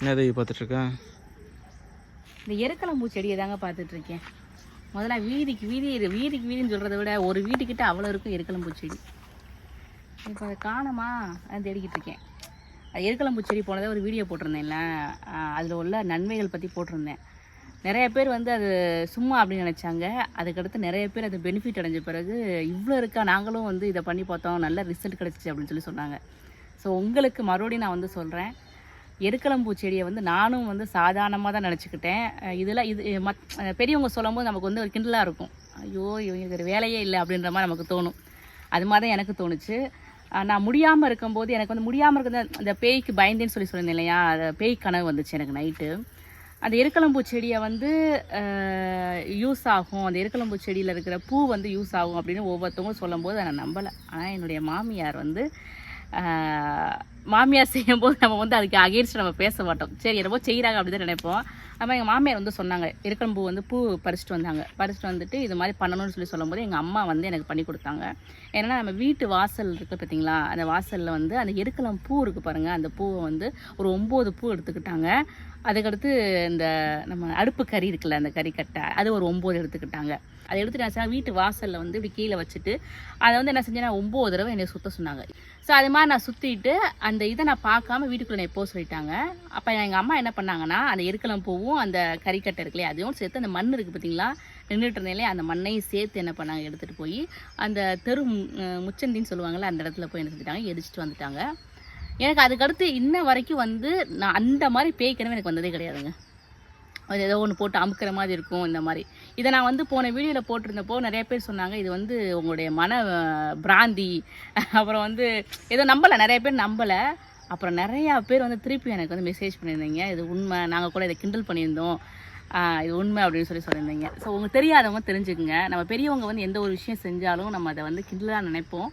என்ன தேவி பார்த்துட்ருக்கேன் இந்த எருக்கலம்பூ செடியை தாங்க பார்த்துட்ருக்கேன். முதல்ல வீதிக்கு வீதி வீதிக்கு வீதின்னு சொல்கிறத விட ஒரு வீட்டுக்கிட்ட அவ்வளோ இருக்கும் எருக்கலம்பூ செடி. இப்போ அதை காணமா? அதை தேடிக்கிட்டு இருக்கேன் அது எருக்கலம்பூ செடி போனதை ஒரு வீடியோ போட்டிருந்தேன்ல. அதில் உள்ள நன்மைகள் பற்றி போட்டிருந்தேன். நிறைய பேர் வந்து அது சும்மா அப்படின்னு நினச்சாங்க. அதுக்கடுத்து நிறைய பேர் அது பெனிஃபிட் அடைஞ்ச பிறகு இவ்வளோ இருக்கா நாங்களும் வந்து இதை பண்ணி பார்த்தோம் நல்ல ரிசல்ட் கிடச்சிச்சு அப்படின்னு சொல்லி சொன்னாங்க. ஸோ உங்களுக்கு மறுபடியும் நான் வந்து சொல்கிறேன் எருக்கலம்பூ செடியை வந்து நானும் வந்து சாதாரணமாக தான் நினச்சிக்கிட்டேன். இதில் இது மத் பெரியவங்க சொல்லும்போது நமக்கு வந்து ஒரு கிண்டலாக இருக்கும். ஐயோ இவங்களுக்கு ஒரு வேலையே இல்லை அப்படின்ற மாதிரி நமக்கு தோணும். அது மாதிரி தான் எனக்கு தோணுச்சு. நான் முடியாமல் இருக்கும்போது எனக்கு வந்து முடியாமல் இருக்கிறது அந்த பேய்க்கு பயந்தேன்னு சொல்லி சொல்லியிருந்தேன் இல்லையா? அந்த பேய் கனவு வந்துச்சு எனக்கு நைட்டு அந்த எருக்கலம்பூ செடியை வந்து யூஸ் ஆகும். அந்த எருக்கலம்பூ செடியில் இருக்கிற பூ வந்து யூஸ் ஆகும் அப்படின்னு ஒவ்வொருத்தவங்களும் சொல்லும்போது அதை நான் நம்பலை. ஆனால் என்னுடைய மாமியார் வந்து மாமியார் மாமியார் செய்யும்போது நம்ம வந்து அதுக்கு அகேன்ஸ்ட் நம்ம பேச மாட்டோம். சரி என்னவோ செய்கிறாங்க அப்படி தான் நினைப்போம். அப்போ எங்கள் மாமியார் வந்து சொன்னாங்க எருக்கலம்பூ வந்து பூ பறிச்சுட்டு வந்தாங்க. பறிச்சுட்டு வந்துட்டு இது மாதிரி பண்ணணும்னு சொல்லி சொல்லும்போது எங்கள் அம்மா வந்து எனக்கு பண்ணி கொடுத்தாங்க. ஏன்னா நம்ம வீட்டு வாசல் இருக்குது பார்த்தீங்களா அந்த வாசலில் வந்து அந்த எருக்கலம் பூ இருக்குது பாருங்கள் அந்த பூவை வந்து ஒரு ஒம்பது பூ எடுத்துக்கிட்டாங்க. அதுக்கடுத்து இந்த நம்ம அடுப்பு கறி இருக்குல்ல அந்த கறிக்கட்டை அது ஒரு ஒம்பது எடுத்துக்கிட்டாங்க. அதை எடுத்துட்டு என்ன செய்யணும், வீட்டு வாசலில் வந்து இப்படி கீழே வச்சுட்டு அதை வந்து என்ன செஞ்சேன்னா ஒம்பது தடவை என்னை சுற்ற சொன்னாங்க. ஸோ அது மாதிரி நான் சுற்றிட்டு அந்த அந்த இதை நான் பார்க்காம வீட்டுக்குள்ளே என்னை போக சொல்லிட்டாங்க. அப்போ எங்கள் அம்மா என்ன பண்ணாங்கன்னா அந்த எருக்கலம் பூவும் அந்த கறிக்கட்டை இருக்குல்லையே அதையும் சேர்த்து அந்த மண் இருக்குது பார்த்தீங்களா நின்றுட்டு இருந்தாலே அந்த மண்ணையும் சேர்த்து என்ன பண்ணாங்க எடுத்துகிட்டு போய் அந்த தெரு முச்சந்தின்னு சொல்லுவாங்கள்ல அந்த இடத்துல போய் என்ன செஞ்சுட்டாங்க எரிச்சிட்டு வந்துட்டாங்க. எனக்கு அதுக்கடுத்து இன்ன வரைக்கும் வந்து நான் அந்த மாதிரி பேய்க்கணும் எனக்கு வந்ததே கிடையாதுங்க. அது ஏதோ ஒன்று போட்டு அமுக்கிற மாதிரி இருக்கும் இந்த மாதிரி. இதை நான் வந்து போன வீடியோவில் போட்டிருந்தப்போ நிறைய பேர் சொன்னாங்க இது வந்து உங்களுடைய மன பிராந்தி. அப்புறம் வந்து ஏதோ நம்பலை நிறைய பேர் நம்பலை. அப்புறம் நிறையா பேர் வந்து திருப்பி எனக்கு வந்து மெசேஜ் பண்ணியிருந்தீங்க இது உண்மை நாங்கள் கூட இதை கிண்டல் பண்ணியிருந்தோம். இது உண்மை அப்படின்னு சொல்லி சொல்லியிருந்தீங்க. ஸோ உங்களுக்கு தெரியாதவங்க தெரிஞ்சுக்குங்க. நம்ம பெரியவங்க வந்து எந்த ஒரு விஷயம் செஞ்சாலும் நம்ம அதை வந்து கிண்டலாக நினைப்போம்.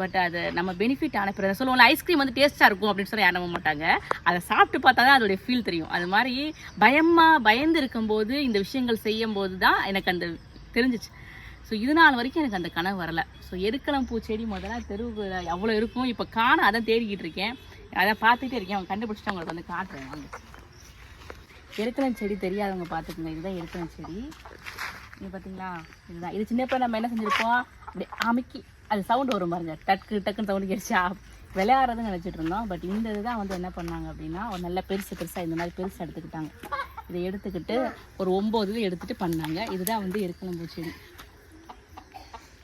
பட் அது நம்ம பெனிஃபிட் ஆன பிறகு சொல்லுவோம்ல ஐஸ்கிரீம் வந்து டேஸ்ட்டாக இருக்கும் அப்படின்னு சொல்லி அனுப்ப நம்ப மாட்டாங்க. அதை சாப்பிட்டு பார்த்தா தான் அதோடைய ஃபீல் தெரியும். அது மாதிரி பயமாக பயந்து இருக்கும்போது இந்த விஷயங்கள் செய்யும் போது தான் எனக்கு அந்த தெரிஞ்சிச்சு. ஸோ இது நாள் வரைக்கும் எனக்கு அந்த கனவு வரலை. ஸோ எருக்கலம் பூச்செடி முதல்ல தெருவுக்கு எவ்வளோ இருக்கும்? இப்போ காண அதை தேடிக்கிட்டு இருக்கேன். அதை பார்த்துட்டே இருக்கேன். அவங்க கண்டுபிடிச்சிட்டு அவங்களுக்கு வந்து காட்டுறேன். வாங்க. எருக்கலம் செடி தெரியாதவங்க பார்த்துக்கோங்க. இதுதான் எருக்கலம் செடி. இது பார்த்தீங்களா இதுதான். இது சின்ன பிள்ளை நம்ம என்ன செஞ்சுருப்போம்? அப்படி அமைக்கி அது சவுண்டு வரும் பாருங்க. டக்கு டக்குன்னு சவுண்டு கிடைச்சா விளையாடுறதுன்னு நினச்சிட்டு இருந்தோம். பட் இந்த இதுதான் வந்து என்ன பண்ணாங்க அப்படின்னா ஒரு நல்ல பெருசு பெருசாக இந்த மாதிரி பெருசு எடுத்துக்கிட்டாங்க. இதை எடுத்துக்கிட்டு ஒரு ஒம்பது இது எடுத்துகிட்டு பண்ணாங்க. இதுதான் வந்து எருக்கலம் பூச்செடி.